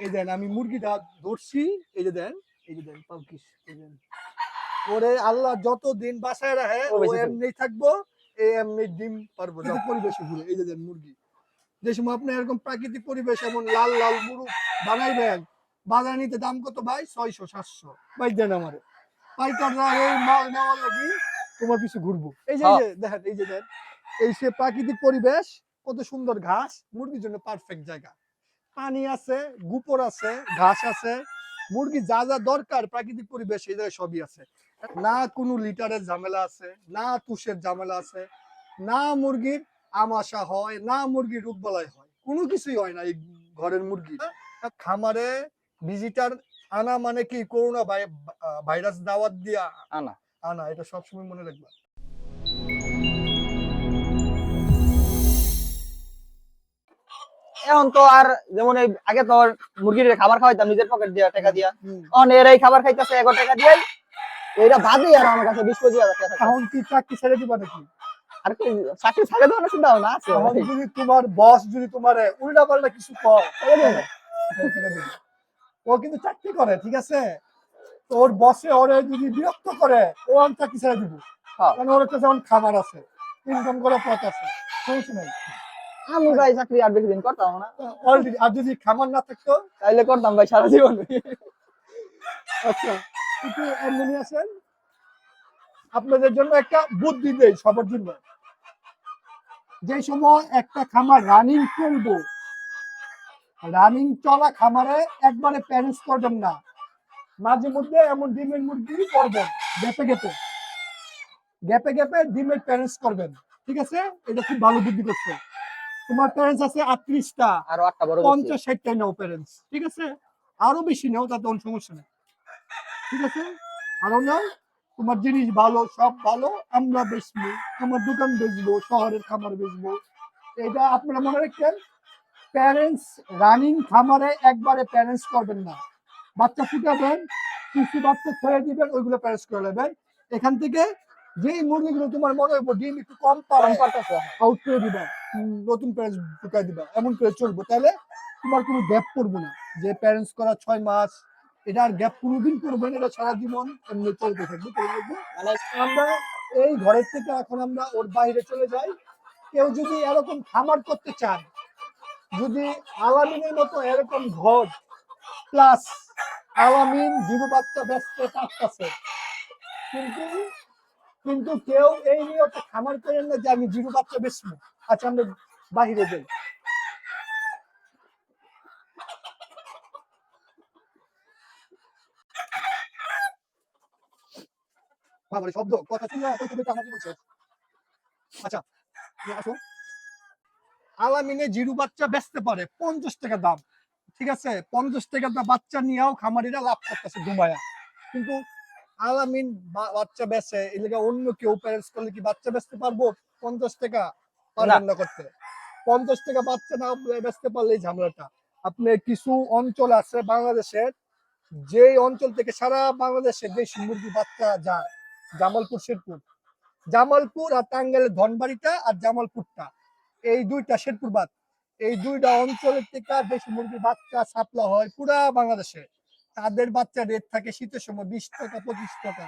এই দেন আমি মুরগিটা ধরছি। এই যে দেন এই যে দেন পাউকিস এই দেন। ওরে আল্লাহ যত দিন বাসায় রাখে ও। এমনি থাকব এই এমনি ডিম পারব যা পরিবেশে ঘুরে। এই যে দেন মুরগি। যে সময় আপনি এরকম প্রাকৃতিক পরিবেশ এমন লাল লাল মুরু বানাইবেন বাজারে নিতে দাম কত ভাই? ছয়শো সাতশো। ভাই দেন আমারে। পাইকাররা এই মাল নেওয়ার লাগি তোমার পিছু ঘুরবো। এই যে দেখেন এই যে দেন এই সে প্রাকৃতিক পরিবেশ কত সুন্দর ঘাস মুরগির জন্য পারফেক্ট জায়গা। পানি আছে গুপর আছে ঘাস আছে মুরগি যা যা দরকার প্রাকৃতিক পরিবেশ এই জায়গায় সবই আছে। না কোনো লিটারের ঝামেলা আছে না তুষের ঝামেলা আছে না মুরগির আমাশা হয় না মুরগির রোগবালাই হয়। কোনো কিছুই হয় না এই ঘরের মুরগি খামারে ভিজিটার আনা মানে কি? করোনা ভাইরাস দাওয়াত দিয়া আনা। আনা এটা সবসময় মনে রাখবা। এখন তো আর যেমন এই আগে তো মুরগির খাবার খাওয়াইতাম নিজের পকেট দিয়া টাকা দিয়া। অন এর এই খাবার খাইতেছে এগারো টাকা দিয়াই এইটা বাদে আর আমার কাছে বিশ পঁচিশ হাজার টাকা। এখন কি চাকরি ছেড়ে দিবা নাকি? আর কি চাকরি ছাড়ে দেওয়ার চিন্তা ভাবনা আছে। যদি তোমার বস যদি তোমার উল্টা পাল্টা কিছু কর ও কিন্তু চাকরি করে ঠিক আছে? ওর বসে ওরে যদি বিরক্ত করে ও আমি চাকরি ছেড়ে দিব। হ্যাঁ। কারণ ওর কাছে এখন খাবার আছে ইনকাম করার পথ আছে। সমস্যা নাই। আমি ভাই চাকরি আর বেশি দিন করতাম না। অলরেডি আর যদি খামার না থাকতো? তাইলে করতাম ভাই সারা জীবন। আচ্ছা একটু এমনি আছেন আপনাদের জন্য একটা বুদ্ধি দেই সবার জন্য। যে সময় একটা খামার রানিং চলবো রানিং চলা খামারে একবারে প্যারেন্টস করবেন না। মাঝে মধ্যে এমন ডিমের মুরগি করবেন গ্যাপে গ্যাপে গ্যাপে গ্যাপে ডিমের প্যারেন্টস করবেন। ঠিক আছে? এটা খুব ভালো বুদ্ধি করছে তোমার প্যারেন্টস আছে আটত্রিশটা। আরও আটটা বড় পঞ্চাশ ষাটটা নাও প্যারেন্টস ঠিক আছে? আরও বেশি নাও তাতে কোনো সমস্যা নেই। ঠিক আছে? আরও নাও তোমার জিনিস ভালো সব ভালো আমরা বেচবো আমার দোকান বেচবো শহরের খামার বেচবো। এটা আপনারা মনে রাখবেন প্যারেন্টস রানিং খামারে একবারে প্যারেন্টস করবেন না। বাচ্চা ফুটাবেন কিছু বাচ্চা ছেড়ে দিবেন ওইগুলো প্যারেন্টস করে নেবেন। এখান থেকে যেই মুরগিগুলো তোমার মনে হইব ডিম একটু কম পারে কম আউট করে দিবা নতুন প্যারেন্টস ঢুকাই দিবা এমন করে চলবো। তাহলে তোমার কোনো গ্যাপ পড়বে না। যে প্যারেন্টস করা ছয় মাস এটা আর গ্যাপ কোনোদিন করবে না এটা সারা জীবন এমনি চলতে থাকবে। মানে আমরা এই ঘরের থেকে এখন আমরা ওর বাইরে চলে যাই। কেউ যদি এরকম খামার করতে চান যদি আলামিনের মতো এরকম ঘর প্লাস আলামিন জীব বাচ্চা ব্যস্ত পাচ্ছে কিন্তু কিন্তু কেউ এই নিয়ে খামার করেন না যে আমি জিরো বাচ্চা বেচবো। আচ্ছা আমরা বাহিরে যাই। বাবারে, শব্দ, কথা ওই তুমি তো আমাকে বলছো আচ্ছা আসো। আলামিনে জিরু বাচ্চা বেচতে পারে, পঞ্চাশ টাকা দাম। ঠিক আছে, পঞ্চাশ টাকা দাম বাচ্চা নিয়েও খামারিরা লাভ করতেছে দুবাইয়া কিন্তু আলামিন বাচ্চা বেচে এই লেগে অন্য কেউ প্যারেন্টস করলে কি বাচ্চা বেচতে পারব? পঞ্চাশ টাকা পারবেন না। করতে। পঞ্চাশ টাকা বাচ্চা না বেচতে পারলে এই ঝামেলাটা। আপনার কিছু অঞ্চল আছে বাংলাদেশের যে অঞ্চল থেকে সারা বাংলাদেশে দেশি মুরগি বাচ্চা যায় জামালপুর শেরপুর। জামালপুর আর টাঙ্গাইলের ধনবাড়িটা আর জামালপুরটা। এই দুইটা শেরপুর বাদ। এই দুইটা অঞ্চলের থেকে দেশি মুরগির বাচ্চা সাপ্লা হয় পুরা বাংলাদেশে। তাদের বাচ্চা রেট থাকে শীতের সময় বিশ টাকা, পঁচিশ টাকা।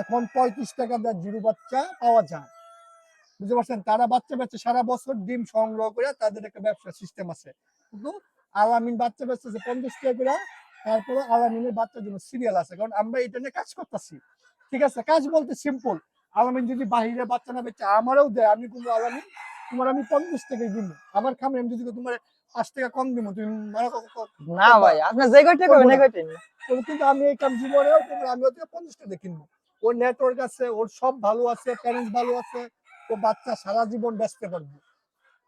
এখন পঁয়ত্রিশ টাকা দেওয়ার জিরো বাচ্চা পাওয়া যায়। বুঝতে পারছেন? তারা বাচ্চা বাচ্চা সারা বছর ডিম সংগ্রহ করে তাদের একটা ব্যবসা সিস্টেম আছে। কিন্তু আলামিন বাচ্চা বেচতেছে পঞ্চাশ টাকা করে তারপরে আলামিনের বাচ্চার জন্য সিরিয়াল আছে। কারণ আমরা এটা নিয়ে কাজ করতেছি। ঠিক আছে? কাজ বলতে সিম্পল আলামিন যদি বাহিরে বাচ্চা না বেচে আমারও দেয়, আমি কোনো আলামিন, তোমার আমি পঞ্চাশ টাকায় দিব। আমার খামে আমি যদি তোমার পাঁচ টাকা কম দিব তুমি না ভাই আপনার যে কয়টা করবেন এই কয়টাই কিন্তু আমি এই কাম জীবনেও তোমরা আমি ওকে পঞ্চাশ টাকা কিনবো। ওর নেটওয়ার্ক আছে ওর সব ভালো আছে প্যারেন্টস ভালো আছে ও বাচ্চা সারা জীবন বেচতে পারবে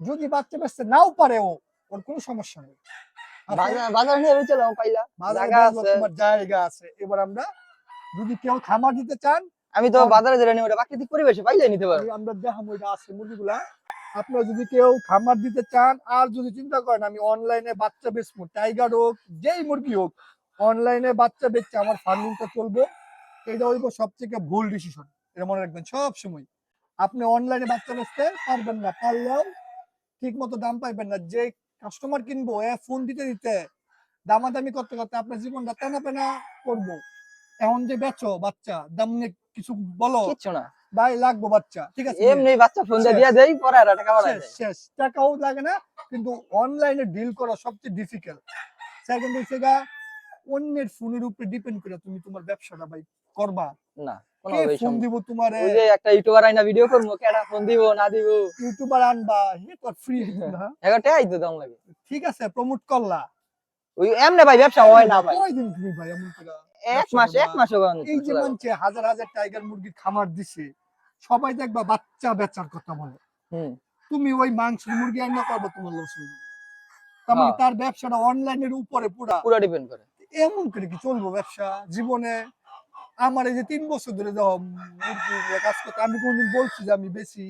যদি বাচ্চা বেচতে নাও পারে ও ওর কোনো সমস্যা নেই? বাজার বাজার নিয়ে চলো পাইলা জায়গা আছে। তোমার জায়গা আছে। এবার আমরা যদি কেউ খামার দিতে চান আমি তো বাজারে যেটা নিই ওটা প্রাকৃতিক পরিবেশে পাইলে নিতে পারব। আমরা দেখাবো এটা আছে মুরগিগুলা। আপনারা যদি কেউ খামার দিতে চান, আর যদি চিন্তা করেন আমি অনলাইনে বাচ্চা বেচবো টাইগার হোক, যেই মুরগি হোক অনলাইনে বাচ্চা বেচছে আমার ফার্মিংটা চলবে। এটা হইব সব থেকে ভুল ডিসিশন এটা মনে রাখবেন সব সময় আপনি অনলাইনে বাচ্চা বেচতে পারবেন না, পারলেও ঠিক মতো দাম পাইবেন না। যে কাস্টমার কিনবো, এ ফোন দিতে দিতে দামাদামি করতে করতে আপনার জীবনটা টানা পেনা করব। এখন যে বেচো বাচ্চা, দাম নিয়ে কিছু বলো। কিচ্ছু না। ভাই লাগবো বাচ্চা ঠিক আছে? এমনি বাচ্চা ফোন দিয়ে দেই পরে আর টাকা বাড়ায় শেষ টাকাও লাগে না কিন্তু অনলাইনে ডিল করা সবচেয়ে ডিফিকাল্ট সেকেন্ড হচ্ছে গা অন্যের ফোনের উপরে ডিপেন্ড করে তুমি তোমার ব্যবসাটা ভাই করবা। না কে ফোন দিব তোমার? ওই যে একটা ইউটিউবার আইনা ভিডিও করব কেডা ফোন দিব না দিব। ইউটিউবার আনবা হে তো ফ্রি না তো দাম লাগে। ঠিক আছে প্রমোট করলা। ওই এমনি ভাই ব্যবসা হয় না ভাই। কয়দিন তুমি ভাই এমন করে? এক মাস এক মাস এই যে মানছে হাজার হাজার টাইগার মুরগির খামার দিছে সবাই দেখবা বাচ্চা বেচার কথা বলে। তুমি ওই মাংস মুরগি করব তোমার লস তার মানে হ্যাঁ। তার ব্যবসাটা অনলাইনের উপরে পুরা। পুরো ডিপেন্ড করে। এমন করে কি চলবো ব্যবসা? জীবনে আমার এই যে তিন বছর ধরে কাজ করতে আমি কোনদিন বলছি যে আমি বেশি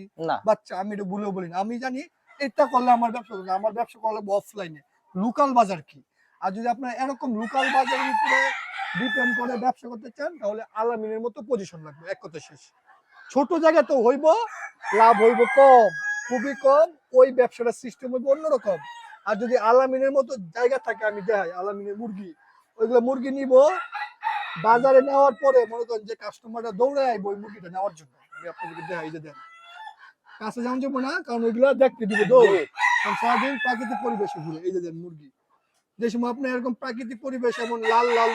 বাচ্চা আমি এটা ভুলেও বলি না আমি জানি এটা করলে আমার ব্যবসা করবে আমার ব্যবসা করলে অফলাইনে লোকাল বাজার কি? আর যদি আপনার এরকম লোকাল বাজারের উপরে ডিপেন্ড করে ব্যবসা করতে চান তাহলে আলামিনের মতো পজিশন লাগবে এক কথা শেষ। ছোট জায়গা তো হইব লাভ হইব কম খুবই কম ওই ব্যবসাটা সিস্টেম হইব অন্যরকম। আর যদি আলামিনের মতো জায়গা থাকে আমি দেখাই আলামিনের মুরগি ওইগুলো মুরগি নিব বাজারে নেওয়ার পরে মনে করেন যে কাস্টমাররা দৌড়ে আইব ওই মুরগিটা নেওয়ার জন্য। আমি আপনাদেরকে দেখাই যে দেন। কাছে যেমন যাব না কারণ ওইগুলো দেখতে দিব দৌড়। কারণ সারাদিন প্রাকৃতিক পরিবেশে ঘুরে এই যে দেন মুরগি। যে সময় আপনি এরকম প্রাকৃতিক পরিবেশ এমন লাল লাল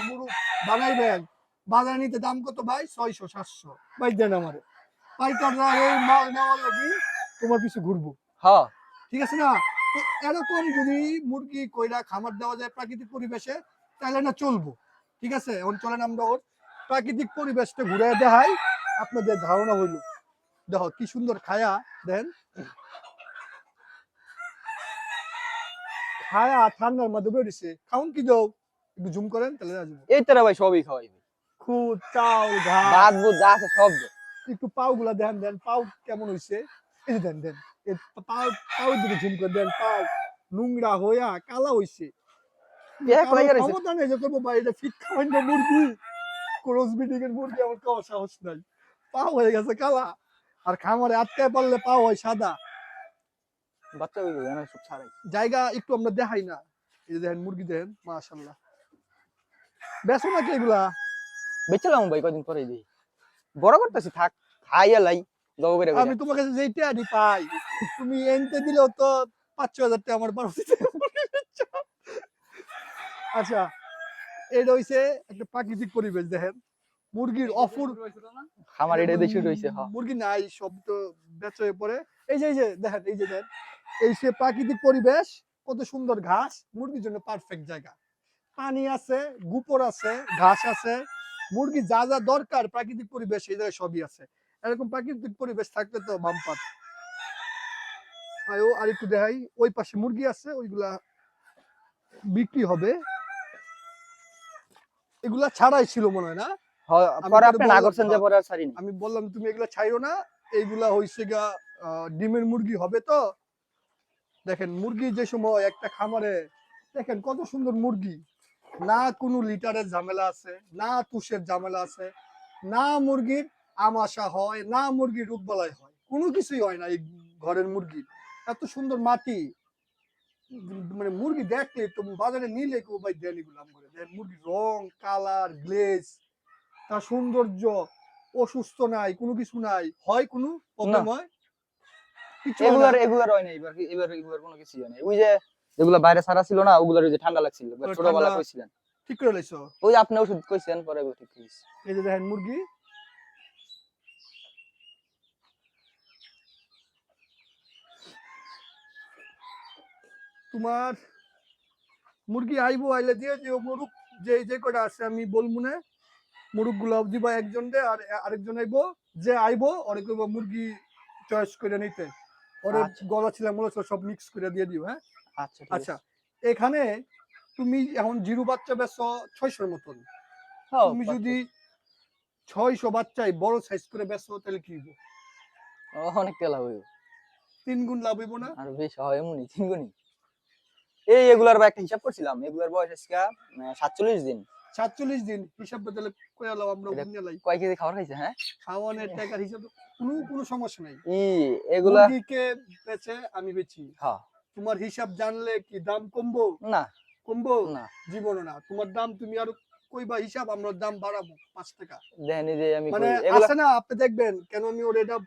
মুরগ বানাইবেন বাজারে নিতে দাম কত ভাই? ছয়শো সাতশো। ভাই দেন আমারে। পাইকাররা এই মাল নেওয়ার লাগি তোমার পিছু ঘুরবো। হ্যাঁ। ঠিক আছে না? তো এরকম যদি মুরগি কইরা খামার দেওয়া যায় প্রাকৃতিক পরিবেশে তাহলে না চলবো। ঠিক আছে? এখন চলেন আমরা ওর প্রাকৃতিক পরিবেশটা ঘুরে দেখাই আপনাদের ধারণা হইল। দেখো কি সুন্দর খায়া দেন। খায়া ঠান্ডার মধ্যে বেরিয়েছে। খাউন কি দাও একটু জুম করেন তাহলে এই তারা ভাই সবই খাওয়াই। ভাই খুদ চাউল ঘাস। ভাত বুত যা আছে সব একটু পাও গুলা দেন দেন পাও কেমন হইছে? এই দেন দেন। এই পাও পাও দিকে ঝুম করে দেন পাও। নোংরা হইয়া কালা হইছে। ক্ষমতা নেই যে করব ভাই এটা ফিট খাওয়াই না মুরগি। ক্রস ব্রিডিং এর মুরগি আমার খাওয়ার সাহস নাই। পাও হয়ে গেছে কালা। আর খামারে আটকায় পারলে পাও হয় সাদা। বাচ্চা জায়গা একটু আমরা দেখাই না। এই যে দেখেন মুরগি দেখেন মাশাল্লাহ বেসো নাকি এগুলা? বেচলাম ভাই কদিন পরে দিই। বড় করতেছি থাক খাইয়া লাই করে আমি তোমার কাছে যেই টেয়ারি পাই তুমি এনতে দিলেও তো পাঁচ ছ হাজার টাকা আমার বারো আচ্ছা এটা হইছে একটা প্রাকৃতিক পরিবেশ দেখেন। মুরগির অফুর খামার এটা হ্যাঁ মুরগি নাই সব তো বেচ হয়ে পড়ে। এই যে এই যে দেখেন এই যে দেখেন। এই সে প্রাকৃতিক পরিবেশ কত সুন্দর ঘাস মুরগির জন্য পারফেক্ট জায়গা। পানি আছে গুপর আছে ঘাস আছে মুরগি যা যা দরকার প্রাকৃতিক পরিবেশ এই জায়গায় সবই আছে। এরকম প্রাকৃতিক পরিবেশ থাকলে তো বাম্পার আয়ো আর একটু দেখাই ওই পাশে মুরগি আছে ওইগুলা বিক্রি হবে। এগুলা ছাড়াই ছিল মনে হয় না? আমি বললাম, তুমি এগুলা ছাইরো না এইগুলা হইছে গা আহ, ডিমের মুরগি হবে তো? দেখেন মুরগি যে সময় একটা খামারে দেখেন কত সুন্দর মুরগি। না কোনো লিটারের ঝামেলা আছে না তুষের ঝামেলা আছে না মুরগির আমাশা হয় না মুরগির রোগবালাই হয় কোনো কিছুই হয় না এই ঘরের মুরগি। এত সুন্দর মাটি। মানে মুরগি দেখলে তো বাজারে নিলে কেউ ভাই দেন এগুলো করে। দেন মুরগির রং কালার গ্লেজ তার সৌন্দর্য অসুস্থ নাই কোনো কিছু নাই হয় কোনো প্রবলেম হয় এগুলার এগুলার হয় না এবার এবার এগুলার কোনো কিছু হয় না। ওই যে যেগুলো বাইরে ছাড়া ছিল না ওগুলার যে ঠান্ডা লাগছিল ছোটবেলা কইছিলেন। ঠিক করে লইছো? ওই আপনি ওষুধ কইছেন পরে এগুলো ঠিক হইছে এই যে দেখেন মুরগি। তোমার মুরগি আইবো আইলে দিয়ে যে মুরুগ যে যে কটা আছে আমি বলব না। মুরুগগুলো দিবা একজন দে আর আরেকজন আইবো যে আইবো অনেক মুরগি চয়েস করে নিতে। ওরে আচ্ছা। গলা ছিল মূল সব মিক্স করে দিয়ে দিও হ্যাঁ? আচ্ছা আচ্ছা এখানে তুমি এখন জিরো বাচ্চা বেচো ছয়শোর মতন। হ্যাঁ, তুমি যদি ছয়শো বাচ্চাই বড় সাইজ করে বেচো তাহলে কি হইব? অনেক তেল হবে তিন গুণ লাভ হইব না? আর বেশ হয় এমনই তিন গুণই। এই এগুলার বা একটা হিসাব করছিলাম এগুলার বয়স আজকে সাতচল্লিশ দিন। সাতচল্লিশ দিন হিসাবে তাহলে কয়ে লাভ আমরা বুঝে লাই। কয় কেজি খাবার খাইছে হ্যাঁ? খাওয়ানোর টাকার হিসাবে কোনো কোনো সমস্যা নাই। এগুলা মুরগিকে বেচে আমি বেচি। হ্যাঁ। তোমার হিসাব জানলে কি দাম কমবো? না। কমবো? না। জীবনও না। তোমার দাম তুমি আরও কইবা হিসাব আমরা দাম বাড়াবো পাঁচ টাকা। দেখেন যে আমি মানে আছে না আপনি দেখবেন কেন আমি ওর এটা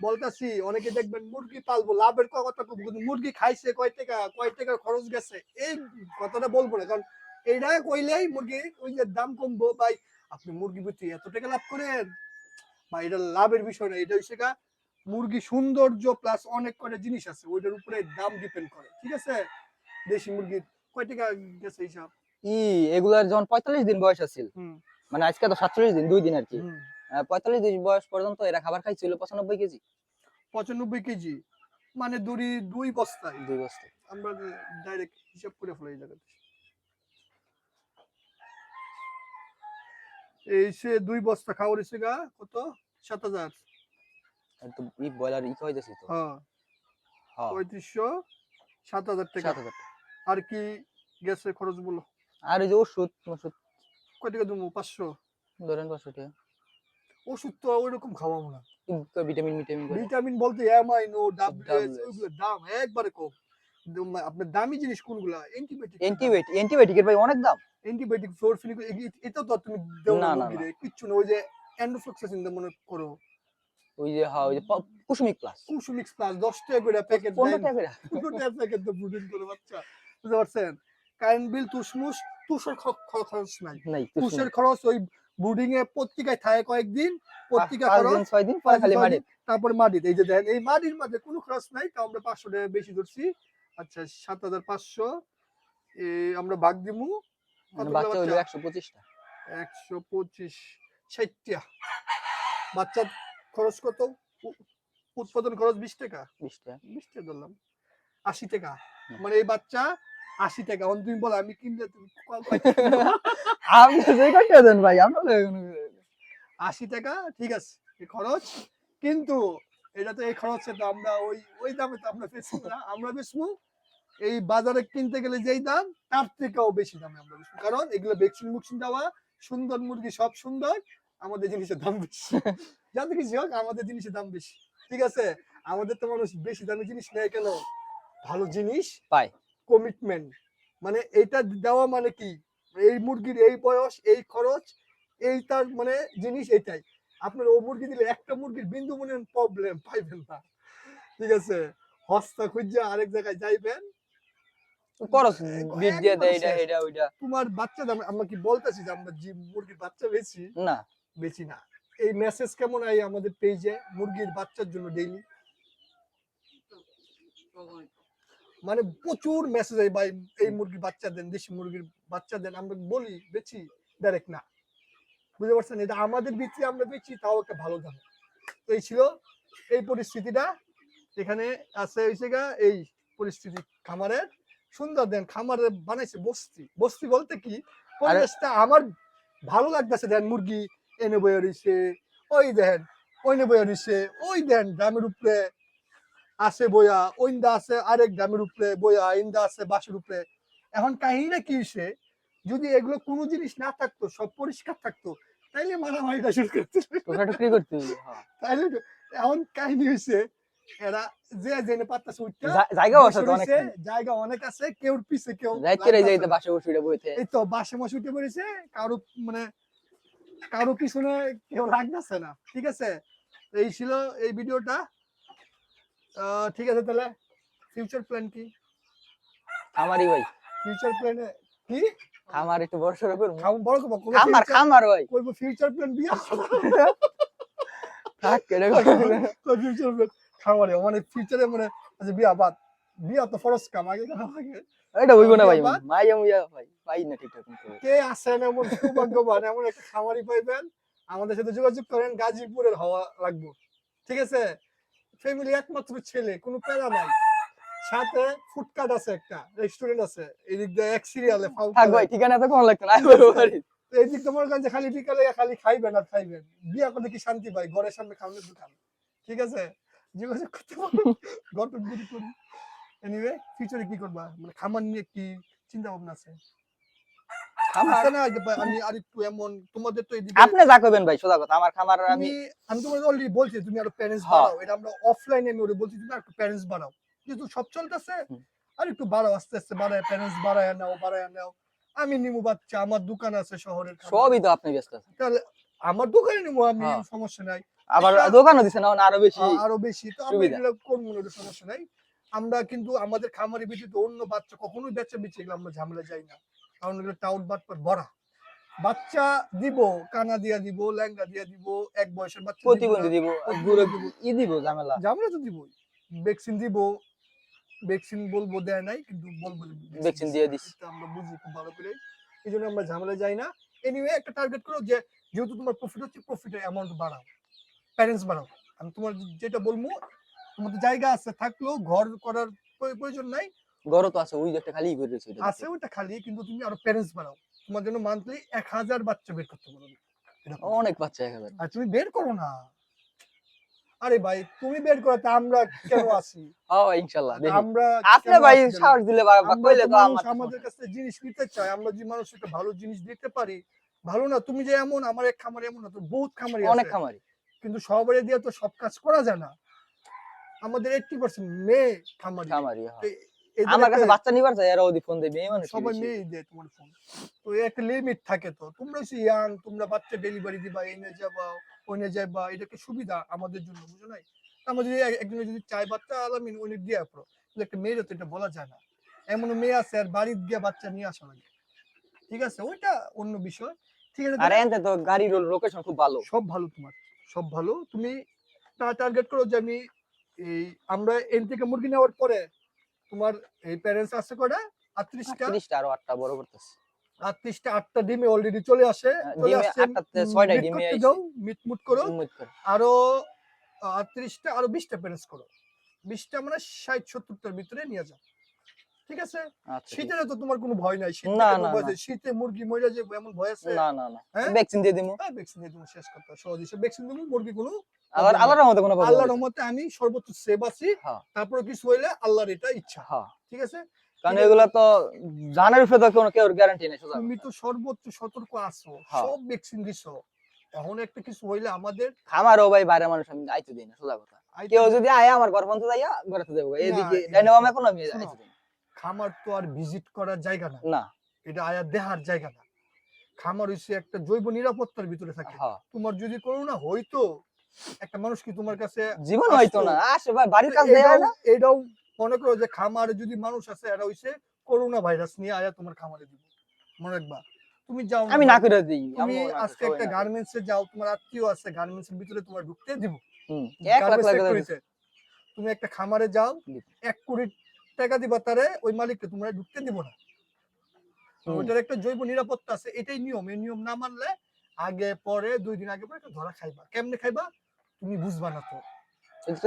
বলতাছি অনেকে দেখবেন মুরগি পালবো লাভের কথা কিন্তু মুরগি খাইছে কয় টাকা কয় টাকার খরচ গেছে? এই কথাটা বলব না কারণ এইটা কইলেই মুরগি ওই যে দাম কমবো। ভাই আপনি মুরগি এত টাকা লাভ করেন? বা এটা লাভের বিষয় না এটা হচ্ছে মুরগি সৌন্দর্য প্লাস অনেক কটা জিনিস আছে ওইটার উপরে দাম ডিপেন্ড করে ঠিক আছে? দেশি মুরগির কয় টাকা গেছে হিসাব ই এগুলার যখন পঁয়তাল্লিশ দিন বয়স আছিল মানে আজকে তো সাতচল্লিশ দিন দুই দিন আর কি। পঁয়তাল্লিশ দিন বয়স পর্যন্ত এরা খাবার খাইছিল পঁচানব্বই কেজি। পঁচানব্বই কেজি মানে দুই দুই বস্তায়। দুই বস্তা আমরা ডাইরেক্ট হিসাব করে ফেলাই এই জায়গাতে। এই সে দুই বস্তা খাওয়ার এসে গা কত? সাত হাজার। তো ই বয়লার ই হয়ে তো হ্যাঁ হ্যাঁ টাকা। আর কি খরচ বলো আর ওই যে ওষুধ ওষুধ কয় টাকা দেবো পাঁচশো ধরেন পাঁচশো টাকা ওষুধ তো ওইরকম খাওয়াবো না ভিটামিন ভিটামিন ভিটামিন বলতে অ্যামাইনো ডাব্লিউএস দাম একবারে কম আপনার দামি জিনিস কোনগুলা অ্যান্টিবায়োটিক অ্যান্টিবায়োটিক অ্যান্টিবায়োটিকের ভাই অনেক দাম অ্যান্টিবায়োটিক ফ্লোরফিনিক এটা তো তুমি দেও না, কিচ্ছু না ওই যে মনে করো ওই যে হ্যাঁ ওই যে কুসুমিক প্লাস। কুসুমিক্স প্লাস দশ টাকা করে প্যাকেট পনেরো টাকা করে। পনেরো টাকা প্যাকেট তো ব্রুডিং করে বাচ্চা। বুঝতে পারছেন? কারেন্ট বিল তুসমুস তুষের খরচ নাই। নাই তুষের খরচ ওই ব্রুডিং এ পত্রিকায় থাকে কয়েকদিন পত্রিকা খরচ দিন ছয় দিন পরে খালি দিন, তারপরে মাটির। এই যে দেখেন এই মাটির মধ্যে কোনো খরচ নাই তাও আমরা পাঁচশো টাকা বেশি ধরছি। আচ্ছা সাত হাজার পাঁচশো। আমরা ভাগ দিমু। মানে বাচ্চা হইল একশো পঁচিশটা। একশো পঁচিশ ষাটটা বাচ্চার খরচ কত? উৎপাদন খরচ বিশ টাকা? বিশটা বিশ টাকা ধরলাম। আশি টাকা। মানে এই বাচ্চা আশি টাকা। অন তুমি বলো আমি কিনলে তুমি ক- কয় টাকা? কিনবো? আপনি যে কয়টা দেন ভাই? আমরা আশি টাকা ঠিক আছে এই খরচ। কিন্তু এটা তো এই খরচে তো আমরা ওই ওই দামে তো আমরা বেচবো না আমরা বেচবো। এই বাজারে কিনতে গেলে যেই দাম তার থেকেও বেশি দামে আমরা বেচবো। কারণ এগুলো ভ্যাকসিন মুকসিন দেওয়া সুন্দর মুরগি সব সুন্দর আমাদের জিনিসের দাম বেশি। যাতে কিছু হোক আমাদের জিনিসের দাম বেশি। ঠিক আছে? আমাদের তো মানুষ বেশি দামি জিনিস নেয় কেন? ভালো জিনিস পায়। কমিটমেন্ট মানে এটা দেওয়া মানে কি? এই মুরগির এই বয়স এই খরচ এই তার মানে জিনিস এটাই আপনার ও মুরগি দিলে একটা মুরগির বিন্দু মনে প্রবলেম পাইবেন না। ঠিক আছে? হস্তা খুঁজে আরেক জায়গায় যাইবেন। খরচ একবার দিয়ে দেয় এটা এটা ওইটা। তোমার বাচ্চা আমরা কি বলতেছি যে আমরা মুরগির বাচ্চা বেশি? না। বেশি না। এই মেসেজ কেমন আই আমাদের পেজে মুরগির বাচ্চার জন্য ডেইলি মানে প্রচুর মেসেজ আই ভাই এই মুরগির বাচ্চা দেন দেশি মুরগির বাচ্চা দেন আমরা বলি বেচি ডাইরেক্ট না। বুঝতে পারছেন? এটা আমাদের ভিতরে আমরা বেচি তাও একটা ভালো দাম। তো এই ছিল এই পরিস্থিতিটা। এখানে আছে হয়েছে গা এই পরিস্থিতি খামারের। সুন্দর দেন খামারে বানাইছে বস্তি। বস্তি বলতে কি? পরিবেশটা আমার ভালো লাগতেছে দেন মুরগি এনে বয়ে রইছে ওই দেন ওইনে বয়ে রইছে ওই দেন ড্রামের উপরে আছে বয়া ওইন্দা আছে আরেক ড্রামের উপরে বয়া ইন্দা আছে বাসের উপরে। এখন কাহিনীটা কি হইছে? যদি এগুলো কোনো জিনিস না থাকতো সব পরিষ্কার থাকতো তাইলে মারামারিটা শুরু করতে টুকরি করতে হ্যাঁ। তাইলে এখন কাহিনী হয়েছে এরা যে জেনে পারতাছে উঠতে জা- জায়গাও আছে অনেক জায়গা অনেক আছে কেউ পিছে কেউ রাইতে রে যাইতে বাসে বসে বইতে। এই তো বাসে মাসে উঠে পড়েছে কারও মানে কারও পিছনে কেউ লাগতেছে না ঠিক আছে? এই ছিল এই ভিডিওটা। ঠিক আছে তাহলে ফিউচার প্ল্যান কি? খামারি ভাই। ফিউচার প্ল্যানে কি? খামার একটু বড় সড়ো করব খাম বড় কব খামার খামার ভাই। কইবো ফিউচার প্ল্যান বিয়া থাক কেটে কই ফিউচার প্ল্যান খামারে মানে ফিউচারে মানে আচ্ছা বিয়া বাদ। বিয়া তো ফরজ কাম আগে লাগে এটা হইব না ভাই মাইয়া মুইয়া ভাই। পাই না ঠিকঠাক। কে আছেন এমন সৌভাগ্যবান এমন একটা খামারি পাইবেন? আমাদের সাথে যোগাযোগ করেন গাজীপুরের হওয়া লাগবে। ঠিক আছে? ফ্যামিলি একমাত্র ছেলে কোনো প্যারা নাই। সাথে আছে একটা রেস্টুরেন্ট আছে। দিয়ে এক সিরিয়ালে থাক ভাই ঠিকানা তো কোন লাগতো না আইবার বাড়ি এদিক তো মনে খালি বিকালে খালি খাইবেন আর খাইবেন। বিয়া করলে কি শান্তি পাই ঘরের সামনে খাওয়ানোর দোকান। ঠিক আছে? যোগাযোগ করতে পারো গঠন করি করি। এনিওয়ে ফিউচারে কি করবা? মানে খামার নিয়ে কি চিন্তা ভাবনা আছে? না ভাই আমি এমন তোমাদের তো আপনি যা করবেন ভাই সোজা কথা আমার খামার আমি আমি তোমাকে অলরেডি বলছি তুমি আরও প্যারেন্টস। বাড়াও এটা আমরা অফলাইনে আমি ওরে বলছি তুমি একটু প্যারেন্টস বাড়াও। যেহেতু সব চলতেছে আর একটু বাড়াও আস্তে আস্তে বাড়ায় প্যারেন্টস বাড়ায় নাও বাড়ায় নাও। আমি নিমু বাচ্চা আমার দোকান আছে শহরের সবই তো আপনি ব্যস্ত আছেন। তাহলে আমার দোকানে নিমু আমি। সমস্যা নাই। আবার দোকানও দিছে না আরও বেশি আরও বেশি। তো আমরা এগুলো করব না, সমস্যা নাই। আমরা কিন্তু আমাদের খামারে ব্যতীত অন্য বাচ্চা কখনোই বেচা বেচে এগুলো আমরা ঝামেলা যাই না। কারণ এগুলো টাউট বাটপার ভরা। বাচ্চা দিব কানা দিয়া দিব ল্যাঙ্গা দিয়া দিব এক বয়সের বাচ্চা প্রতিবন্ধী দিব প্রতিবন্ধী। দিব। ই দিব ঝামেলা। ঝামেলা তো দিবই। ভ্যাকসিন দিব ভ্যাকসিন বলব দেয় নাই কিন্তু বলব ভ্যাকসিন দিয়ে দিস। আমরা বুঝি খুব ভালো করে। এই জন্য আমরা ঝামেলা যাই না। এনিওয়ে একটা টার্গেট করো যে যেহেতু তোমার প্রফিট হচ্ছে প্রফিটের অ্যামাউন্ট বাড়াও। প্যারেন্টস বাড়াও। আমি তোমার যেটা বলব তোমাদের জায়গা আছে থাকলেও ঘর করার প্রয়- প্রয়োজন নাই। গরো তো আছে ওই যে একটা খালি করে রয়েছে আছে ওটা খালি কিন্তু তুমি আরও প্যারেন্টস বাড়াও তোমার জন্য মান্থলি এক হাজার বাচ্চা বের করতে পারো অনেক বাচ্চা এক হাজার। আর তুমি বের করো না। আরে ভাই তুমি বের করতে আমরা কেন আছি হ্যাঁ ভাই, ইনশাল্লাহ দেখি। আমরা আপনি ভাই সাহস দিলে বা- বা কইলে তো তো আমার আমাদের কাছে জিনিস নিতে চাই আমরা যে মানুষকে ভালো জিনিস দিতে পারি ভালো না তুমি যে এমন আমার এক খামারে এমন না তো বহুত খামারে অনেক খামারি। কিন্তু সবারে দিয়ে তো সব কাজ করা যায় না। আমাদের এইটটি পার্সেন্ট মেয়ে খামারি। খামারি হ্যাঁ। তো আমার কাছে বাচ্চা নিবার চাই ওদি ফোন দেবে মানুষ সবাই মেয়েই দেয় তোমার ফোন তো একটা লিমিট থাকে তো। তোমরা হচ্ছে ইয়াং তোমরা বাচ্চা ডেলিভারি দিবা এনে যাবা ওনে যাবা এটা সুবিধা আমাদের জন্য বুঝো নাই? আমরা যদি এক- একজনে যদি চাই বাচ্চা আলামিন উনি দিয়ে পড়ো একটা মেয়ের তো এটা বলা যায় না। এমন মেয়ে আছে আর বাড়ির গিয়ে বাচ্চা নিয়ে আসা লাগে ঠিক আছে? ওইটা অন্য বিষয়। ঠিক আছে আর এনতে তো গাড়ির লোকেশন খুব ভালো। সব ভালো তোমার সব ভালো। তুমি টার্গেট করো যে আমি এই আমরা এন থেকে মুরগি নেওয়ার পরে তোমার এই প্যারেন্টস আছে কটা আটত্রিশটা? তিরিশটা আরও আটটা বড় করতেছে। আটত্রিশটা আটটা ডিমে অলরেডি চলে আসে হ্যাঁ, চলে আসছে meet ডিমে আইছে। দাও মিট মুট করো। আরও আটত্রিশটা আরও বিশটা প্যারেন্টস করো। বিশটা মানে ষাট সত্তরটার ভিতরে নিয়ে যাও। ঠিক আছে? আচ্ছা, শীতের তো তোমার কোনো ভয় নাই। না, না। শীতে মুরগি মরে যাবে এমন ভয় আছে। না না না? ভ্যাকসিন দিয়ে দিমু। হ্যাঁ ভ্যাকসিন দিয়ে তুমি শেষ করতে সহজ ভ্যাকসিন দেবো মুরগি আবার problem আল্লাহর রহমতে কোনো আল্লাহর রহমতে আমি সর্বোচ্চ সেভ আছি। হ্যাঁ। তারপরে কিছু হইলে আল্লাহর এটা ইচ্ছা। হ্যাঁ। ঠিক আছে? কারণ এগুলা তো জানার উপরে তো কোনো কেউ গ্যারান্টি নেই তুমি তো সর্বোচ্চ সতর্ক আছো। হ্যাঁ। সব ভ্যাকসিন দিছো। এখন একটা কিছু হইলে আমাদের খামারও ভাই বাইরে মানুষ আমি আইতে দিই না সোজা কথা। কেউ যদি আয় আমার ঘর পর্যন্ত যাইয়া ঘরে দেবো এইদিকে এটা- এখন আমি। আইতে দিই। খামার তো আর ভিজিট করার জায়গা না। না। এটা আয়া দেহার জায়গা না। খামার হইছে একটা জৈব নিরাপত্তার ভিতরে থাকে। হ্যাঁ। তোমার যদি করোনা হইতো একটা মানুষ কি তোমার কাছে জীবন হইতো না। আসে ভাই বাড়ির কাজ দেয় না? এটাও মনে করো যে খামারে যদি মানুষ আছে এরা হইছে করোনা ভাইরাস নিয়ে আয়া তোমার খামারে দিব। মনে রাখবা। তুমি যাও আমি না করে দিই। তুমি না করি, আজকে একটা না করে। গার্মেন্টস যাও তোমার আত্মীয় আছে গার্মেন্টস এর ভিতরে তোমার ঢুকতে দিব। হুম, এক লাখ Garments লাগে তুমি একটা খামারে যাও জি। এক কোটি টাকা দিবা তারে ওই মালিককে তোমরা ঢুকতে দিব না। ওইটার একটা জৈব নিরাপত্তা আছে এটাই নিয়ম। এই নিয়ম না মানলে আগে পরে দুই দিন আগে পরে একটা ধরা খাইবা। কেমনে খাইবা? তুমি বুঝবা না তো।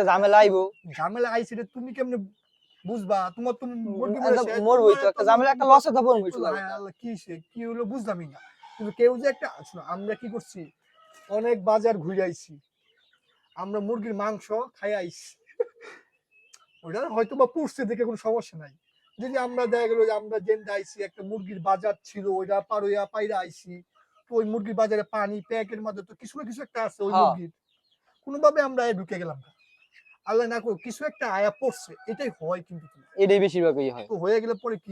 ঝামেলা আইবো। ঝামেলা আইছে তুমি কেমনে বুঝবা? তোমার তুমি মরবই তো একটা ঝামেলা একটা লসে তো আল্লাহ, কি সে কি হলো বুঝলামই না। কিন্তু কেউ যে একটা শোনো, আমরা কি করছি? অনেক বাজার ঘুরে আইছি। আমরা মুরগির মাংস খাই আইছি। ওটা হয়তো বা পুষছে দেখে কোনো সমস্যা নাই। যদি আমরা দেখা গেলো যে আমরা জেন্ডা আইছি একটা মুরগির বাজার ছিল ওইটা পারোয়া পাইরা আইছি তো ওই মুরগির বাজারে পানি প্যাকের মধ্যে তো কিছু না কিছু একটা আছে ওই হ্যাঁ। মুরগির। কোনোভাবে আমরা ঢুকে গেলাম না। আল্লাহ না করো কিছু একটা আয়া পড়ছে এটাই হয় কিন্তু। এটাই বেশিরভাগই হয়। তো হয়ে গেলে পরে কি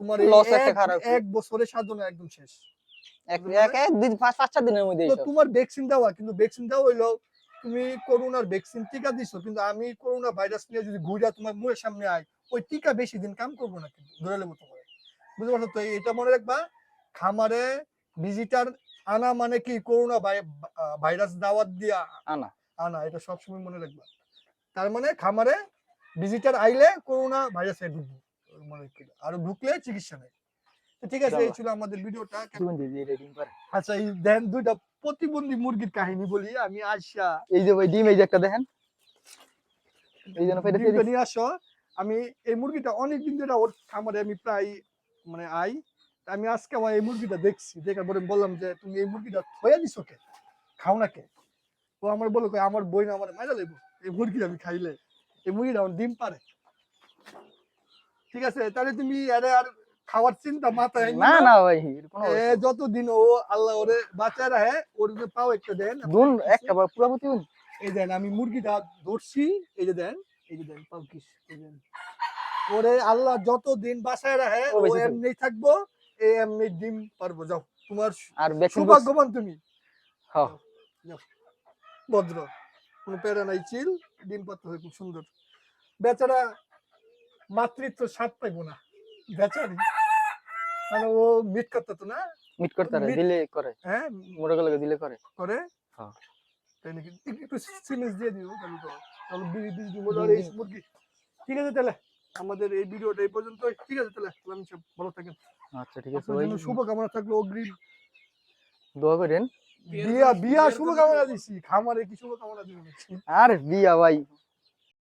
তোমার এক- বছরের সাধনা একদম শেষ। এক এক দুই পাঁচ চার দিনের মধ্যে তোমার ভ্যাকসিন দেওয়া কিন্তু ভ্যাকসিন দেওয়া হইল তুমি করোনার ভ্যাকসিন টিকা দিছো কিন্তু আমি করোনা ভাইরাস নিয়ে যদি ঘুরে তোমার মুখের সামনে আই ওই টিকা বেশি দিন কাম করব না কিন্তু ধরে মতো করে বুঝতে পারছ তো? এটা মনে রাখবা খামারে ভিজিটার আনা মানে কি? করোনা ভাইরাস দাওয়াত দিয়া আনা। আনা এটা সবসময় মনে রাখবা। তার মানে খামারে ভিজিটার আইলে করোনা ভাইরাসে ঢুকবো মনে রাখবে। আর ঢুকলে চিকিৎসা নেই। ঠিক আছে এই ছিল আমাদের ভিডিওটা। আচ্ছা এই দেন দুইটা প্রতিবন্ধী মুরগির কাহিনী বলি আমি আশা এই যে ভাই ডিম এই যে একটা দেখেন। এই জন্য নিয়ে আসো। আমি এই মুরগিটা অনেকদিন ধরে ওর খামারে আমি প্রায় মানে আই। আমি আজকে আমার এই মুরগিটা দেখছি। দেখার পরে বললাম যে তুমি এই মুরগিটা থয়া দিছো কে? খাও না কে? ও আমার বলো আমার বই না আমার মাইরা লেবো এই মুরগি আমি খাইলে এই মুরগিটা আমার ডিম পারে। ঠিক আছে তাহলে তুমি আরে আর খাওয়ার চিন্তা মাথায় না না? ভাই কোনো যতদিন ও আল্লাহ ওরে বাঁচায় রাখে ওর পাও একটা দেন দুন একটা পুরা প্রতিবন্ধী এই দেন আমি মুরগিটা ধরছি এই যে দেন এই যে দেন পাও কিস এই দেন। ওরে আল্লাহ যত দিন বাসায় রাখে ও। এমনি থাকব। এই এমনি ডিম পারব যাও। তোমার আর সৌভাগ্যবান তুমি। হ্যাঁ ভদ্র কোনো প্যারা নাই চিল ডিম পাত্র হয় খুব সুন্দর। বেচারা মাতৃত্ব স্বাদ পাইবো না। বেচারি। মানে ও মিট করতে তো না? মিট করতে পারে দিলে করে। হ্যাঁ? মোটা গেলে দিলে করে। করে? হ্যাঁ। তাই নাকি? একটু- সিমেন্স দিয়ে দিও তাহলে তো। তাহলে বিড়ি বিড়ি দিব বিড়ি এই। মুরগি। ঠিক আছে তাহলে আমাদের এই ভিডিওটা এই পর্যন্ত ঠিক আছে তাহলে আমি সব ভালো থাকেন। আচ্ছা ঠিক আছে ভাই শুভকামনা থাকল অগ্রিম। দোয়া করেন। বিয়া বিয়া শুভকামনা দিছি। খামারে কি শুভকামনা দিবেন? আর বিয়া ভাই।